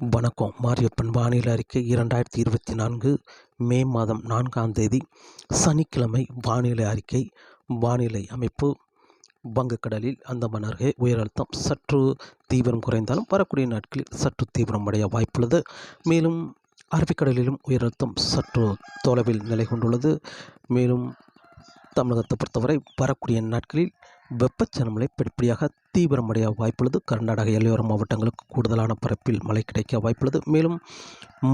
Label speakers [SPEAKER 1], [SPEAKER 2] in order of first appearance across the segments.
[SPEAKER 1] வணக்கம். மாரியப்பன் வானிலை அறிக்கை இரண்டாயிரத்தி இருபத்தி நான்கு மே மாதம் நான்காம் தேதி சனிக்கிழமை வானிலை அறிக்கை. வானிலை அமைப்பு வங்கக்கடலில் அந்தமான் அருகே உயரழுத்தம் சற்று தீவிரம் குறைந்தாலும் வரக்கூடிய நாட்களில் சற்று தீவிரம் அடைய வாய்ப்புள்ளது. மேலும் அரபிக்கடலிலும் உயரழுத்தம் சற்று தொலைவில் நிலை கொண்டுள்ளது. மேலும் தமிழகத்தை பொறுத்தவரை வரக்கூடிய நாட்களில் வெப்பச்சலமலை படிப்படியாக தீவிரமடைய வாய்ப்புள்ளது. கர்நாடக எல்லையோர மாவட்டங்களுக்கு கூடுதலான பரப்பில் மழை கிடைக்க வாய்ப்புள்ளது. மேலும்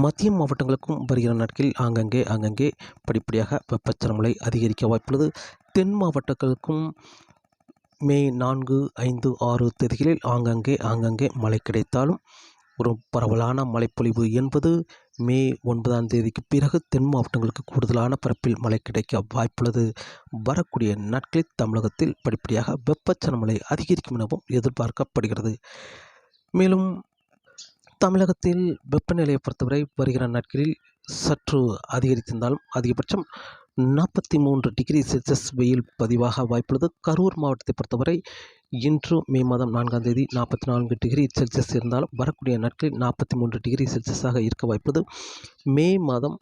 [SPEAKER 1] மத்திய மாவட்டங்களுக்கும் வருகிற நாட்களில் ஆங்கங்கே ஆங்கங்கே படிப்படியாக வெப்பச்சலமலை அதிகரிக்க வாய்ப்புள்ளது. தென் மாவட்டங்களுக்கும் மே நான்கு ஐந்து ஆறு தேதிகளில் ஆங்கங்கே ஆங்கங்கே மழை கிடைத்தாலும் ஒரு பரவலான மழைப்பொழிவு என்பது மே ஒன்பதாம் தேதிக்கு பிறகு தென் மாவட்டங்களுக்கு கூடுதலான பரப்பில் மழை கிடைக்க வாய்ப்புள்ளது. வரக்கூடிய நாட்களில் தமிழகத்தில் படிப்படியாக வெப்பச்சலன மழை அதிகரிக்கும் எனவும் எதிர்பார்க்கப்படுகிறது. மேலும் தமிழகத்தில் வெப்பநிலையை பொறுத்தவரை வருகிற நாட்களில் சற்று அதிகரித்திருந்தாலும் அதிகபட்சம் நாற்பத்தி மூன்று டிகிரி செல்சியஸ் வெயில் பதிவாக வாய்ப்புள்ளது. கரூர் மாவட்டத்தை பொறுத்தவரை இன்று மே மாதம் நான்காம் தேதி நாற்பத்தி நான்கு டிகிரி செல்சியஸ் இருந்தாலும் வரக்கூடிய நாட்களில் நாற்பத்தி மூன்று டிகிரி செல்சியஸாக இருக்க வாய்ப்பது மே மாதம்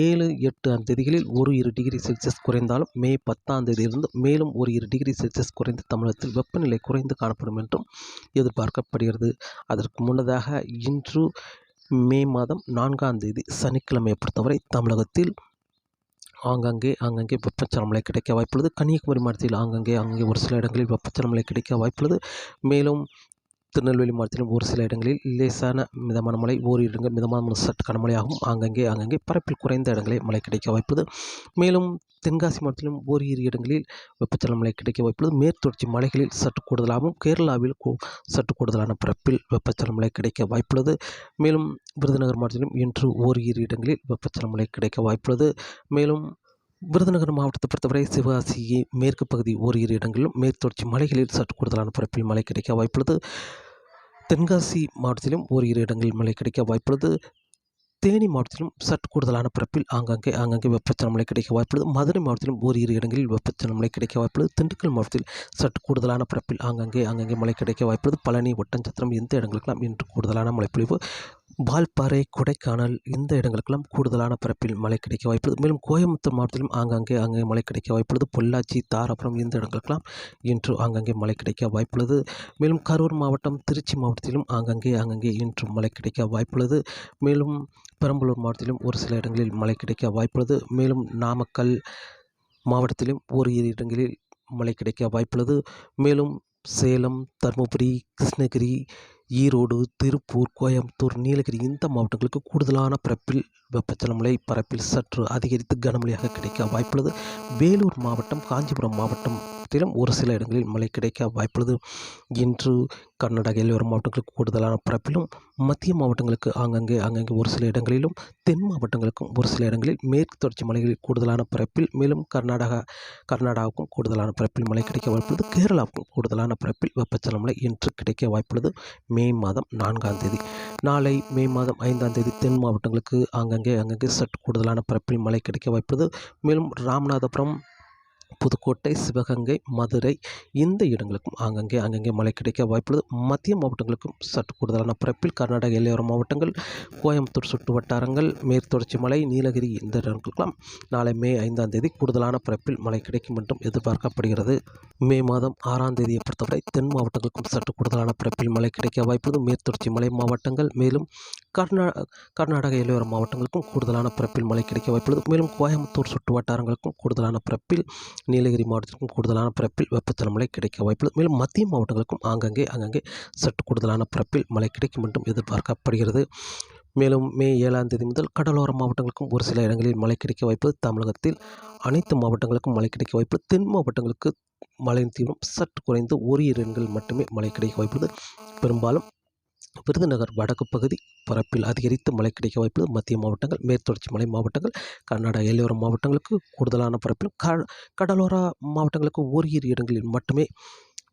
[SPEAKER 1] ஏழு எட்டு தேதிகளில் ஒரு இரு டிகிரி செல்சியஸ் குறைந்தாலும் மே பத்தாம் தேதியிலிருந்து மேலும் ஒரு இரு டிகிரி செல்சியஸ் குறைந்து தமிழகத்தில் வெப்பநிலை குறைந்து காணப்படும் என்றும் எதிர்பார்க்கப்படுகிறது. அதற்கு முன்னதாக இன்று மே மாதம் நான்காம் தேதி சனிக்கிழமையை பொறுத்தவரை தமிழகத்தில் ஆங்காங்கே ஆங்காங்கே வெப்பச்சலமலை கிடைக்க வாய்ப்புள்ளது. கன்னியாகுமரி மாவட்டத்தில் ஆங்காங்கே அங்கே ஒரு சில இடங்களில் வெப்பச்சலமலை கிடைக்க வாய்ப்புள்ளது. மேலும் திருநெல்வேலி மாவட்டத்திலும் ஒரு சில இடங்களில் லேசான மிதமான மழை ஓரிரு இடங்கள் மிதமான மழை சற்று கனமழையாகும் ஆங்கங்கே ஆங்கங்கே பரப்பில் குறைந்த இடங்களில் மழை கிடைக்க வாய்ப்புள்ளது. மேலும் தென்காசி மாவட்டத்திலும் ஓரிரு இடங்களில் வெப்பச்சலன மழை கிடைக்க வாய்ப்புள்ளது. மேற்தொடர்ச்சி மலைகளில் சற்று கூடுதலாகவும் கேரளாவில் சற்று கூடுதலான பரப்பில் வெப்பச்சலன மழை கிடைக்க வாய்ப்புள்ளது. மேலும் விருதுநகர் மாவட்டத்திலும் இன்று ஓரிரு இடங்களில் வெப்பச்சலன மழை கிடைக்க வாய்ப்புள்ளது. மேலும் விருதுநகர் மாவட்டத்தை பொறுத்தவரை சிவகாசி மேற்கு பகுதி ஓரிரு இடங்களிலும் மேற்தொடர்ச்சி மலைகளில் சற்று கூடுதலான பரப்பில் மழை கிடைக்க வாய்ப்புள்ளது. தென்காசி மாவட்டத்திலும் ஓரிரு இடங்களில் மழை கிடைக்க வாய்ப்புள்ளது. தேனி மாவட்டத்திலும் சற்று கூடுதலான பரப்பில் ஆங்காங்கே ஆங்காங்கே வெப்பச்சலன மழை கிடைக்க வாய்ப்புள்ளது. மதுரை மாவட்டத்திலும் ஓரிரு இடங்களில் வெப்பச்சலன மழை கிடைக்க வாய்ப்புள்ளது. திண்டுக்கல் மாவட்டத்தில் சற்று கூடுதலான பரப்பில் ஆங்காங்கே ஆங்காங்கே மழை கிடைக்க வாய்ப்புள்ளது. பழனி ஒட்டஞ்சத்திரம் இந்த இடங்களுக்கெல்லாம் இன்று கூடுதலான மழைப்பொழிவு வால்பாறை கொடைக்கானல் இந்த இடங்களுக்கெல்லாம் கூடுதலான பரப்பில் மழை கிடைக்க வாய்ப்புள்ளது. மேலும் கோயம்புத்தூர் மாவட்டத்திலும் ஆங்காங்கே அங்கே மழை கிடைக்க வாய்ப்புள்ளது. பொள்ளாச்சி தாராபுரம் இந்த இடங்களுக்கெல்லாம் இன்று ஆங்காங்கே மழை கிடைக்க வாய்ப்புள்ளது. மேலும் கரூர் மாவட்டம் திருச்சி மாவட்டத்திலும் ஆங்காங்கே அங்கங்கே இன்று மழை கிடைக்க வாய்ப்புள்ளது. மேலும் பெரம்பலூர் மாவட்டத்திலும் ஒரு சில இடங்களில் மழை கிடைக்க வாய்ப்புள்ளது. மேலும் நாமக்கல் மாவட்டத்திலும் ஓரிரு இடங்களில் மழை கிடைக்க வாய்ப்புள்ளது. மேலும் சேலம் தருமபுரி கிருஷ்ணகிரி ஈரோடு திருப்பூர் கோயம்புத்தூர் நீலகிரி இந்த மாவட்டங்களுக்கு கூடுதலான பிறப்பில் வெப்பச்சலமலை பரப்பில் சற்று அதிகரித்து கனமழையாக கிடைக்க வாய்ப்புள்ளது. வேலூர் மாவட்டம் காஞ்சிபுரம் மாவட்டத்திலும் ஒரு சில இடங்களில் மழை கிடைக்க வாய்ப்புள்ளது. இன்று கர்நாடக எல்லையோர மாவட்டங்களுக்கு கூடுதலான பரப்பிலும் மத்திய மாவட்டங்களுக்கு ஆங்கங்கே அங்கங்கே ஒரு சில இடங்களிலும் தென் மாவட்டங்களுக்கும் ஒரு சில இடங்களில் மேற்கு தொடர்ச்சி மலைகளில் கூடுதலான பரப்பில் மேலும் கர்நாடகா கர்நாடகாவுக்கும் கூடுதலான பரப்பில் மழை கிடைக்க வாய்ப்புள்ளது. கேரளாவுக்கும் கூடுதலான பரப்பில் வெப்பச்சலமலை இன்று கிடைக்க வாய்ப்புள்ளது. மே மாதம் நான்காம் தேதி. நாளை மே மாதம் ஐந்தாம் தேதி தென் மாவட்டங்களுக்கு ஆங்கங்கே அங்கே அங்கங்கே சற்று கூடுதலான பரப்பில் மழை கிடைக்க வாய்ப்புள்ளது. மேலும் ராமநாதபுரம் புதுக்கோட்டை சிவகங்கை மதுரை இந்த இடங்களுக்கும் ஆங்கங்கே அங்கங்கே மழை கிடைக்க வாய்ப்புள்ளது. மத்திய மாவட்டங்களுக்கும் சற்று கூடுதலான பரப்பில் கர்நாடக எல்லையோர மாவட்டங்கள் கோயம்புத்தூர் சுற்று வட்டாரங்கள் மேற்தொடர்ச்சி மலை நீலகிரி இந்த இடங்களுக்கெல்லாம் நாளை மே ஐந்தாம் தேதி கூடுதலான பரப்பில் மழை கிடைக்கும் என்றும் எதிர்பார்க்கப்படுகிறது. மே மாதம் ஆறாம் தேதியை பொறுத்தவரை தென் மாவட்டங்களுக்கும் சற்று கூடுதலான பரப்பில் மழை கிடைக்க வாய்ப்புள்ளது. மேற்தொடர்ச்சி மலை மாவட்டங்கள் மேலும் கர்நா கர்நாடக எல்லையோர மாவட்டங்களுக்கும் கூடுதலான பரப்பில் மழை கிடைக்க வாய்ப்புள்ளது. மேலும் கோயம்புத்தூர் சுற்று வட்டாரங்களுக்கும் கூடுதலான பரப்பில் நீலகிரி மாவட்டத்திற்கும் கூடுதலான பிறப்பில் வெப்பத்தல மழை கிடைக்க வாய்ப்புள்ளது. மேலும் மத்திய மாவட்டங்களுக்கும் ஆங்கங்கே அங்கங்கே சற்று கூடுதலான பிறப்பில் மழை கிடைக்கும் என்றும் எதிர்பார்க்கப்படுகிறது. மேலும் மே ஏழாம் தேதி முதல் கடலோர மாவட்டங்களுக்கும் ஒரு சில இடங்களில் மழை கிடைக்க வாய்ப்பு. தமிழகத்தில் அனைத்து மாவட்டங்களுக்கும் மழை கிடைக்க வாய்ப்பு. தென் மாவட்டங்களுக்கு மழையின் தீவிரம் சற்று குறைந்து ஓரிரு இடங்கள் மட்டுமே மழை கிடைக்க வாய்ப்புள்ளது. பெரும்பாலும் விருதுநகர் வடக்கு பகுதி பரப்பில் அதிகரித்து மழை கிடைக்க வாய்ப்புள்ளது மத்திய மாவட்டங்கள் மேற்தொடர்ச்சி மலை மாவட்டங்கள் கர்நாடக எல்லையோர மாவட்டங்களுக்கு கூடுதலான பரப்பிலும் க கடலோர மாவட்டங்களுக்கு ஓரிரு இடங்களில் மட்டுமே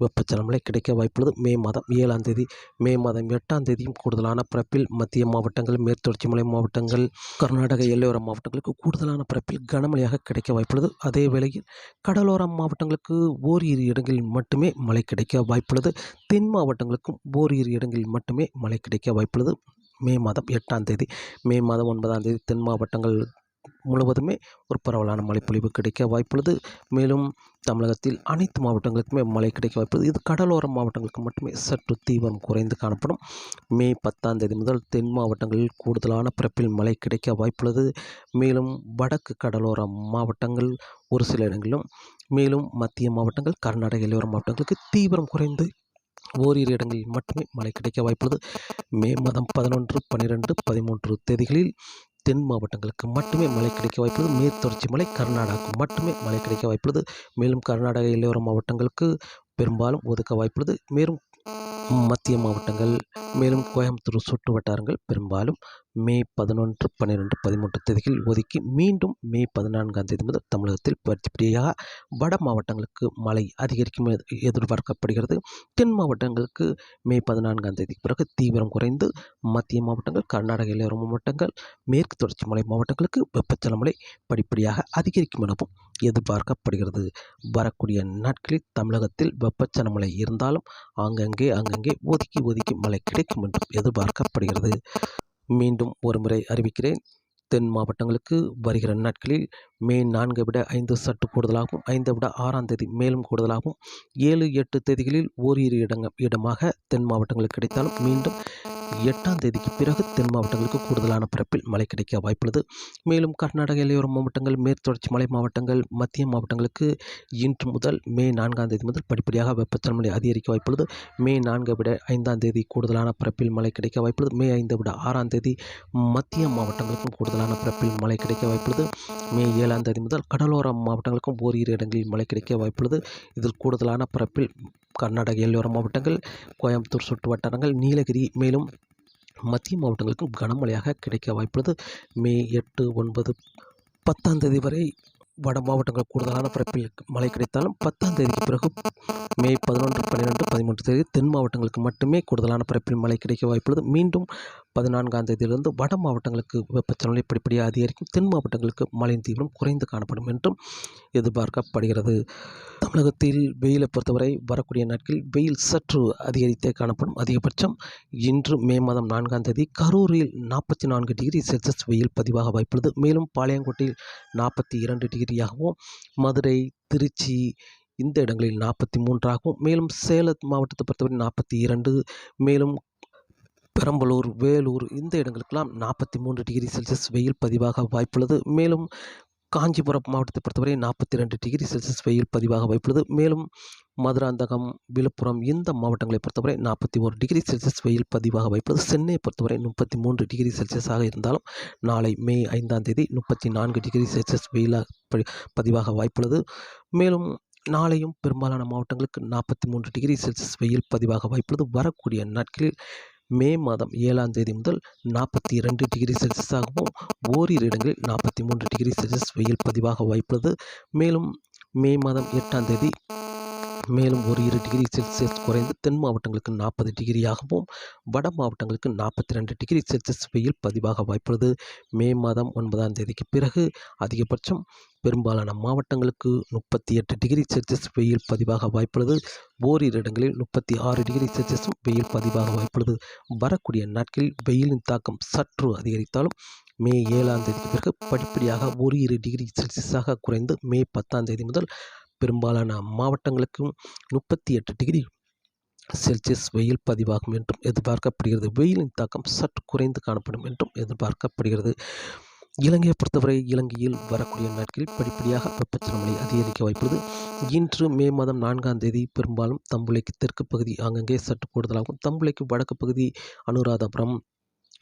[SPEAKER 1] வெப்பச்சலன மழை கிடைக்க வாய்ப்புள்ளது. மே மாதம் ஏழாம் தேதி மே மாதம் எட்டாம் தேதியும் கூடுதலான பரப்பில் மத்திய மாவட்டங்கள் மேற்தொடர்ச்சி மலை மாவட்டங்கள் கர்நாடக எல்லையோர மாவட்டங்களுக்கு கூடுதலான பரப்பில் கனமழையாக கிடைக்க வாய்ப்புள்ளது. அதே வேளையில் கடலோர மாவட்டங்களுக்கு ஓரிரு இடங்களில் மட்டுமே மழை கிடைக்க வாய்ப்புள்ளது. தென் மாவட்டங்களுக்கும் ஓரிரு இடங்களில் மட்டுமே மழை கிடைக்க வாய்ப்புள்ளது. மே மாதம் எட்டாம் தேதி மே மாதம் ஒன்பதாம் தேதி தென் மாவட்டங்கள் முழுவதுமே ஒரு பரவலான மழைப்பொழிவு கிடைக்க வாய்ப்புள்ளது. மேலும் தமிழகத்தில் அனைத்து மாவட்டங்களுக்குமே மழை கிடைக்க வாய்ப்புள்ளது. இது கடலோர மாவட்டங்களுக்கு மட்டுமே சற்று தீவிரம் குறைந்து காணப்படும். மே பத்தாம் தேதி முதல் தென் மாவட்டங்களில் கூடுதலான பிறப்பில் மழை கிடைக்க வாய்ப்புள்ளது. மேலும் வடக்கு கடலோர மாவட்டங்கள் ஒரு சில இடங்களிலும் மேலும் மத்திய மாவட்டங்கள் கர்நாடக எல்லையோர மாவட்டங்களுக்கு தீவிரம் குறைந்து ஓரிரு இடங்களில் மட்டுமே மழை கிடைக்க வாய்ப்புள்ளது. மே மாதம் பதினொன்று பன்னிரெண்டு பதிமூன்று தேதிகளில் தென் மாவட்டங்களுக்கு மட்டுமே மழை கிடைக்க வாய்ப்புள்ளது. மேற்கு தொடர்ச்சி மலை கர்நாடகாவுக்கு மட்டுமே மழை கிடைக்க வாய்ப்புள்ளது. மேலும் கர்நாடக எல்லையோர மாவட்டங்களுக்கு பெரும்பாலும் ஒதுக்க வாய்ப்புள்ளது. மேலும் மத்திய மாவட்டங்கள் மேலும் கோயம்புத்தூர் சுற்று வட்டாரங்கள் பெரும்பாலும் மே பதினொன்று பன்னிரெண்டு பதிமூன்று தேதிகள் ஒதுக்கி மீண்டும் மே பதினான்காம் தேதி முதல் தமிழகத்தில் படிப்படியாக வட மாவட்டங்களுக்கு மழை அதிகரிக்கும் எதிர்பார்க்கப்படுகிறது. தென் மாவட்டங்களுக்கு மே பதினான்காம் தேதிக்கு பிறகு தீவிரம் குறைந்து மத்திய மாவட்டங்கள் கர்நாடக எல்லையோர மாவட்டங்கள் மேற்கு தொடர்ச்சி மலை மாவட்டங்களுக்கு வெப்பச்சல மழை படிப்படியாக அதிகரிக்கும் எனவும் எதிர்பார்க்கப்படுகிறது. வரக்கூடிய நாட்களில் தமிழகத்தில் வெப்பச்சலன மழை இருந்தாலும் ஆங்கங்கே அங்கங்கே ஒதுக்கி ஒதுக்கி மழை கிடைக்கும் என்றும் எதிர்பார்க்கப்படுகிறது. மீண்டும் ஒருமுறை அறிவிக்கிறேன். தென் மாவட்டங்களுக்கு வருகிற நாட்களில் மே நான்கை விட ஐந்து சற்று கூடுதலாகவும் ஐந்தை விட ஆறாம் தேதி மேலும் கூடுதலாகவும் ஏழு எட்டு தேதிகளில் ஓரிரு இடங்க இடமாக தென் மாவட்டங்களுக்கு கிடைத்தாலும் மீண்டும் எட்டாம் தேதிக்கு பிறகு தென் மாவட்டங்களுக்கு கூடுதலான பரப்பில் மழை கிடைக்க வாய்ப்புள்ளது. மேலும் கர்நாடக எல்லையோர மாவட்டங்கள் மேற்கு தொடர்ச்சி மலை மாவட்டங்கள் மத்திய மாவட்டங்களுக்கு இன்று முதல் மே நான்காம் தேதி முதல் படிப்படியாக வெப்பத்தன்மலை அதிகரிக்க வாய்ப்புள்ளது. மே நான்கை விட ஐந்தாம் தேதி கூடுதலான பரப்பில் மழை கிடைக்க வாய்ப்புள்ளது. மே ஐந்தை விட ஆறாம் தேதி மத்திய மாவட்டங்களுக்கும் கூடுதலான பரப்பில் மழை கிடைக்க வாய்ப்புள்ளது. மே ஏழாம் தேதி முதல் கடலோர மாவட்டங்களுக்கும் ஓரிரு இடங்களில் மழை கிடைக்க வாய்ப்புள்ளது. இதில் கூடுதலான பரப்பில் கர்நாடக எல்லோர மாவட்டங்கள் கோயம்புத்தூர் சுற்று வட்டாரங்கள் நீலகிரி மேலும் மத்திய மாவட்டங்களுக்கும் கனமழையாக கிடைக்க வாய்ப்புள்ளது. மே எட்டு ஒன்பது பத்தாம் தேதி வரை வட மாவட்டங்கள் கூடுதலான பரப்பில் மழை கிடைத்தாலும் பத்தாம் தேதிக்கு பிறகு மே பதினொன்று பன்னிரெண்டு பதிமூன்று தேதி தென் மாவட்டங்களுக்கு மட்டுமே கூடுதலான பரப்பில் மழை கிடைக்க வாய்ப்புள்ளது. மீண்டும் பதினான்காம் தேதியிலிருந்து வட மாவட்டங்களுக்கு வெப்பச்சலனம் படிப்படியாக அதிகரிக்கும். தென் மாவட்டங்களுக்கு மழையின் தீவிரம் குறைந்து காணப்படும் என்றும் எதிர்பார்க்கப்படுகிறது. தமிழகத்தில் வெயிலை பொறுத்தவரை வரக்கூடிய நாட்களில் வெயில் சற்று அதிகரித்தே காணப்படும். அதிகபட்சம் இன்று மே மாதம் நான்காம் தேதி கரூரில் நாற்பத்தி நான்கு டிகிரி செல்சியஸ் வெயில் பதிவாக வாய்ப்புள்ளது. மேலும் பாளையங்கோட்டையில் நாற்பத்தி இரண்டு டிகிரியாகவும் மதுரை திருச்சி இந்த இடங்களில் நாற்பத்தி மூன்றாகவும் மேலும் சேலம் மாவட்டத்தை பொறுத்தவரை நாற்பத்தி இரண்டு மேலும் பெரம்பலூர் வேலூர் இந்த இடங்களுக்கெல்லாம் நாற்பத்தி மூன்று டிகிரி செல்சியஸ் வெயில் பதிவாக வாய்ப்புள்ளது. மேலும் காஞ்சிபுரம் மாவட்டத்தை பொறுத்தவரை நாற்பத்தி ரெண்டு டிகிரி செல்சியஸ் வெயில் பதிவாக வாய்ப்புள்ளது. மேலும் மதுராந்தகம் விழுப்புரம் இந்த மாவட்டங்களை பொறுத்தவரை நாற்பத்தி ஒரு டிகிரி செல்சியஸ் வெயில் பதிவாக வாய்ப்புள்ளது. சென்னையை பொறுத்தவரை முப்பத்தி மூன்று டிகிரி செல்சியஸாக இருந்தாலும் நாளை மே ஐந்தாம் தேதி முப்பத்தி நான்கு டிகிரி செல்சியஸ் வெயிலாக பதிவாக வாய்ப்புள்ளது. மேலும் நாளையும் பெரும்பாலான மாவட்டங்களுக்கு நாற்பத்தி மூன்று டிகிரி செல்சியஸ் வெயில் பதிவாக வாய்ப்புள்ளது. வரக்கூடிய நாட்களில் மே மாதம் ஏழாம் தேதி முதல் நாற்பத்தி இரண்டு டிகிரி செல்சியஸாகவும் ஓரிரு இடங்களில் நாற்பத்தி மூன்று டிகிரி செல்சியஸ் வெயில் பதிவாக வாய்ப்புள்ளது. மேலும் மே மாதம் எட்டாம் தேதி மேலும் ஒரு இரு டிகிரி செல்சியஸ் குறைந்து தென் மாவட்டங்களுக்கு நாற்பது டிகிரியாகவும் வட மாவட்டங்களுக்கு நாற்பத்தி ரெண்டு டிகிரி செல்சியஸ் வெயில் பதிவாக வாய்ப்புள்ளது. மே மாதம் ஒன்பதாம் தேதிக்கு பிறகு அதிகபட்சம் பெரும்பாலான மாவட்டங்களுக்கு முப்பத்தி எட்டு டிகிரி செல்சியஸ் வெயில் பதிவாக வாய்ப்புள்ளது. ஓரிரு இடங்களில் முப்பத்தி ஆறு டிகிரி செல்சியஸும் வெயில் பதிவாக வாய்ப்புள்ளது. வரக்கூடிய நாட்களில் வெயிலின் தாக்கம் சற்று அதிகரித்தாலும் மே ஏழாம் தேதிக்கு பிறகு படிப்படியாக ஒரு இரு டிகிரி செல்சியஸாக குறைந்து மே பத்தாம் தேதி முதல் பெரும்பாலான மாவட்டங்களுக்கும் முப்பத்தி எட்டு டிகிரி செல்சியஸ் வெயில் பதிவாகும் என்றும் எதிர்பார்க்கப்படுகிறது. வெயிலின் தாக்கம் சற்று குறைந்து காணப்படும் என்றும் எதிர்பார்க்கப்படுகிறது. இலங்கையை பொறுத்தவரை இலங்கையில் வரக்கூடிய நாட்களில் படிப்படியாக வெப்பச்சலமலை அதிகரிக்க வாய்ப்புள்ளது. இன்று மே மாதம் நான்காம் தேதி பெரும்பாலும் தம்புளைக்கு தெற்கு பகுதி அங்கங்கே சற்று கூடுதலாகும் தம்புளைக்கு வடக்கு பகுதி அனுராதபுரம்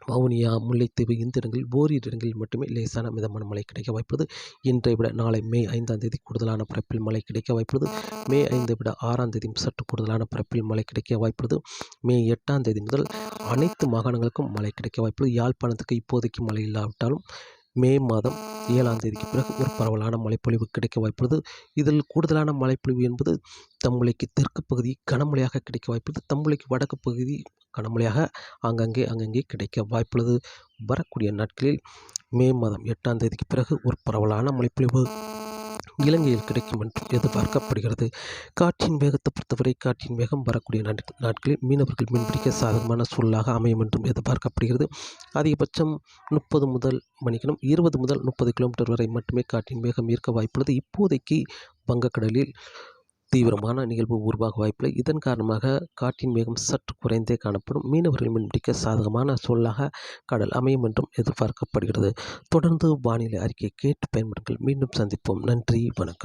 [SPEAKER 1] வவுனியா முல்லைத்தீவு இந்த இடங்களில் ஓரிரு இடங்களில் மட்டுமே லேசான மிதமான மழை கிடைக்க வாய்ப்புள்ளது. இன்றை விட நாளை மே ஐந்தாம் தேதி கூடுதலான பரப்பில் மழை கிடைக்க வாய்ப்புள்ளது. மே ஐந்தை விட ஆறாம் தேதி சற்று கூடுதலான பரப்பில் மழை கிடைக்க வாய்ப்புள்ளது. மே எட்டாம் தேதி முதல் அனைத்து மாகாணங்களுக்கும் மழை கிடைக்க வாய்ப்புள்ளது. யாழ்ப்பாணத்துக்கு இப்போதைக்கு மழை இல்லாவிட்டாலும் மே மாதம் ஏழாம் தேதிக்கு பிறகு ஒரு பரவலான மழைப்பொழிவு கிடைக்க வாய்ப்புள்ளது. இதில் கூடுதலான மழைப்பொழிவு என்பது தம்புளைக்கு தெற்கு பகுதி கனமழையாக கிடைக்க வாய்ப்புள்ளது. தம்புளைக்கு வடக்கு பகுதி கனமழையாக ஆங்கங்கே அங்கங்கே கிடைக்க வாய்ப்புள்ளது. வரக்கூடிய நாட்களில் மே மாதம் எட்டாம் தேதிக்கு பிறகு ஒரு பரவலான மழைப்பொழிவு இலங்கையில் கிடைக்கும் என்று எதிர்பார்க்கப்படுகிறது. காற்றின் வேகத்தை பொறுத்தவரை காற்றின் வேகம் வரக்கூடிய நாட்களில் மீனவர்கள் மீன்பிடிக்க சாதகமான சூழலாக அமையும் என்றும் எதிர்பார்க்கப்படுகிறது. அதிகபட்சம் முப்பது முதல் மணிக்கணும் இருபது முதல் முப்பது கிலோமீட்டர் வரை மட்டுமே காற்றின் வேகம் ஈர்க்க வாய்ப்புள்ளது. இப்போதைக்கு வங்கக்கடலில் தீவிரமான நிகழ்வு உருவாக வாய்ப்பில்லை. இதன் காரணமாக காற்றின் வேகம் சற்று குறைந்தே காணப்படும். மீனவர்கள் மீன்பிடிக்க சாதகமான சூழலாக கடல் அமையும் என்றும் எதிர்பார்க்கப்படுகிறது. தொடர்ந்து வானிலை அறிக்கை கேட்டு பயன்படுங்கள். மீண்டும் சந்திப்போம். நன்றி. வணக்கம்.